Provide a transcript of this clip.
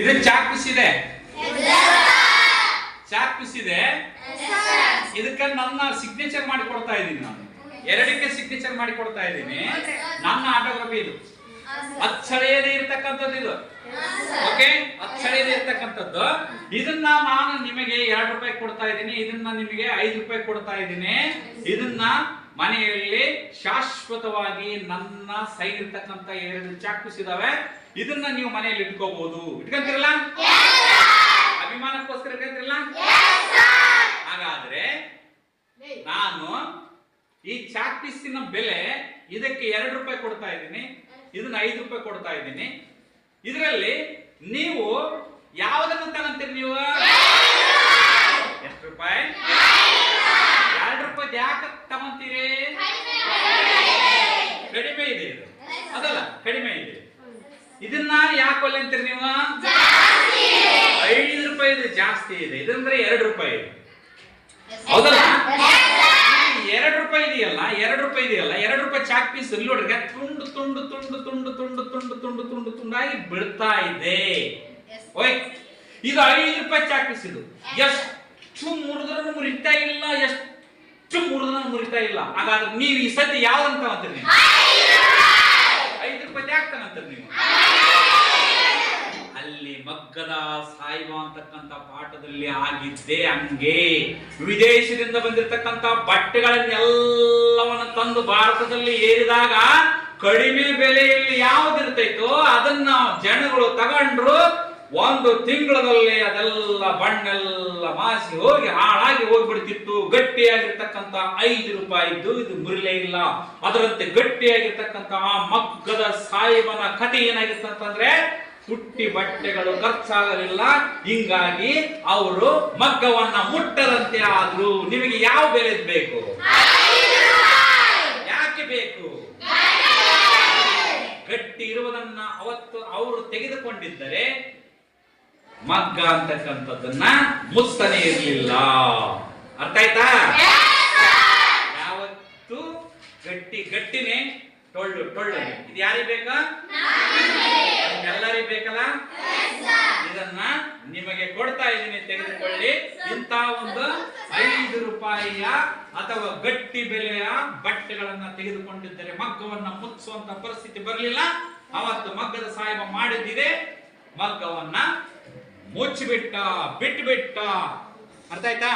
ಇದು chalk piece ಇದೆ. Chalk piece ಇದೆ. ಇದಕ್ಕೆ ನನ್ನ ಸಿಗ್ನೇಚರ್ ಮಾಡಿ ಕೊಡ್ತಾ ಇದ್ದೀನಿ ನಾನು. ಎರಡಕ್ಕೆ ಸಿಗ್ನೇಚರ್ ಮಾಡಿ ಕೊಡ್ತಾ ಇದ್ದೀನಿ ನನ್ನ ಆಟೋಗ್ರಫಿ ಇದು. ಅಚ್ಚಳಿಯದೇ ಇರ್ತಕ್ಕಂಥದ್ದು ಇದು. ಓಕೆ ಅಚ್ಚಳಿಯದೇ ಇರ್ತಕ್ಕಂಥದ್ದು. ಇದನ್ನ ನಾನು ನಿಮಗೆ ಎರಡು ರೂಪಾಯಿ ಕೊಡ್ತಾ ಇದ್ದೀನಿ, ಇದನ್ನ ನಿಮಗೆ ಐದು ರೂಪಾಯಿ ಕೊಡ್ತಾ ಇದ್ದೀನಿ. ಇದನ್ನ ಮನೆಯಲ್ಲಿ ಶಾಶ್ವತವಾಗಿ ನನ್ನ ಸೈನ್ ಇರ್ತಕ್ಕಂಥ ಎರಡು ಚಾಕ್ಸ್ ಇದಾವೆ ಇದನ್ನ ನೀವು ಮನೆಯಲ್ಲಿ ಇಟ್ಕೋಬಹುದು. ಇಟ್ಕೊಂತೀರಲ್ಲ? ಅಭಿಮಾನಕ್ಕೋಸ್ಕರ ಇಟ್ಕೊಂತೀರಲ್ಲ? ಹಾಗಾದ್ರೆ ನಾನು ಈ ಚಾಕ್ ಪೀಸಿನ ಬೆಲೆ ಇದಕ್ಕೆ ಎರಡು ರೂಪಾಯಿ ಕೊಡ್ತಾ ಇದ್ದೀನಿ. ಇದನ್ನ ಐದು ರೂಪಾಯಿ ಕೊಡ್ತಾ ಇದ್ದೀನಿ. ಇದರಲ್ಲಿ ನೀವು ಯಾವುದನ್ನು ತಗೊಂತೀರಿ ನೀವು? ಎಷ್ಟು ರೂಪಾಯಿ? ಎರಡು ರೂಪಾಯಿ ಯಾಕೆ ತಗೊಂತೀರಿ? ಕಡಿಮೆ ಇದೆ ಇದು. ಅದಲ್ಲ, ಕಡಿಮೆ ಇದೆ. ಇದನ್ನ ಯಾಕೆ ಒಲ್ಲೆ ಅಂತೀರಿ ನೀವು? ಐದು ರೂಪಾಯಿ ಇದೆ, ಜಾಸ್ತಿ ಇದೆ. ಇದಂದ್ರೆ ಎರಡು ರೂಪಾಯಿ ಇದೆ. ಹೌದಲ್ಲ? ಎರಡು ರೂಪಾಯಿ ಇದೆಯಲ್ಲ ಎರಡು ರೂಪಾಯಿ ಇದೆಯಲ್ಲ ಎರಡು ರೂಪಾಯಿ ಚಾಕ್ ಪೀಸ್ ಇಲ್ಲಿ ನೋಡ್ರಿ ತುಂಡು ತುಂಡು ತುಂಡು ತುಂಡು ತುಂಡು ತುಂಡು ತುಂಡು ತುಂಡು ತುಂಡಾಗಿ ಬಿಡ್ತಾ ಇದೆ. ಓಯ್ ಇದು ಐದು ರೂಪಾಯಿ ಚಾಕ್ ಪೀಸ್ ಇದು. ಎಷ್ಟು ಮುರಿದ್ರೂ ಮುರಿತಾ ಇಲ್ಲ ಎಷ್ಟು ಮುರಿದ್ರೂ ಮುರಿತಾ ಇಲ್ಲ. ಹಾಗಾದ್ರೆ ನೀವು ಈ ಸತಿ ಯಾವ್ದಂತ ಅಂತೀರಿ ನೀವು ಐದು ರೂಪಾಯಿ ಯಾಕೆ ತಗೊಂತೀರಿ ನೀವು ಅಲ್ಲಿ ಮಗ್ಗದ ಸಾಯಿಬ ಅಂತಕ್ಕಂಥ ಪಾಠದಲ್ಲಿ ಆಗಿದ್ದೆ ಹಂಗೆ. ವಿದೇಶದಿಂದ ಬಂದಿರತಕ್ಕಂಥ ಬಟ್ಟೆಗಳನ್ನೆಲ್ಲವನ್ನ ತಂದು ಭಾರತದಲ್ಲಿ ಏರಿದಾಗ ಕಡಿಮೆ ಬೆಲೆಯಲ್ಲಿ ಯಾವ್ದಿರ್ತೈತೋ ಅದನ್ನ ಜನಗಳು ತಗೊಂಡ್ರು ಒಂದು ತಿಂಗಳಲ್ಲಿ ಅದೆಲ್ಲ ಬಣ್ಣೆಲ್ಲ ಮಾಸಿ ಹೋಗಿ ಹಾಳಾಗಿ ಹೋಗ್ಬಿಡ್ತಿತ್ತು. ಗಟ್ಟಿಯಾಗಿರ್ತಕ್ಕಂಥ ಐದು ರೂಪಾಯಿದ್ದು ಇದು ಮುರಿಲೇ ಇಲ್ಲ. ಅದರಂತೆ ಗಟ್ಟಿಯಾಗಿರ್ತಕ್ಕಂಥ ಆ ಮಗ್ಗದ ಸಾಯಿಬನ ಕಥೆ ಏನಾಗಿತ್ತಂತಂದ್ರೆ ಹುಟ್ಟಿ ಬಟ್ಟೆಗಳು ಖರ್ಚಾಗಲಿಲ್ಲ. ಹಿಂಗಾಗಿ ಅವರು ಮಗ್ಗವನ್ನ ಮುಟ್ಟದಂತೆ ಆದ್ರು ನಿಮಗೆ ಯಾವ ಬೆಲೆ ಬೇಕು? ಯಾಕೆ ಬೇಕು? ಗಟ್ಟಿ ಇರುವುದನ್ನ ಅವತ್ತು ಅವರು ತೆಗೆದುಕೊಂಡಿದ್ದರೆ ಮಗ್ಗ ಅಂತಕ್ಕಂಥದ್ದನ್ನ ಮುಸ್ತನೇ ಇರಲಿಲ್ಲ. ಅರ್ಥ ಆಯ್ತಾ? ಯಾವತ್ತು ಗಟ್ಟಿ ಗಟ್ಟಿನೇ ಟೊಳ್ಳು ಟೊಳ್ಳು ಇದು ಯಾರಿಗೆ ಬೇಕಾ? ಎಲ್ಲರಿಗೂ ನಿಮಗೆ ಕೊಡ್ತಾ ಇದ್ದೀನಿ ತೆಗೆದುಕೊಳ್ಳಿ. ಇಂತ ಒಂದು ಐದು ರೂಪಾಯಿಯ ಅಥವಾ ಗಟ್ಟಿ ಬೆಲೆಯ ಬಟ್ಟೆಗಳನ್ನ ತೆಗೆದುಕೊಂಡಿದ್ದರೆ ಮಗ್ಗವನ್ನ ಮುಚ್ಚುವಂತ ಪರಿಸ್ಥಿತಿ ಬರಲಿಲ್ಲ. ಅವತ್ತು ಮಗ್ಗದ ಸಾಹೇಬ ಮಾಡಿದ್ದಿದೆ. ಮಗ್ಗವನ್ನ ಮುಚ್ಚಿಬಿಟ್ಟ ಬಿಟ್ಟು ಬಿಟ್ಟ ಅರ್ಥ ಆಯ್ತಾ?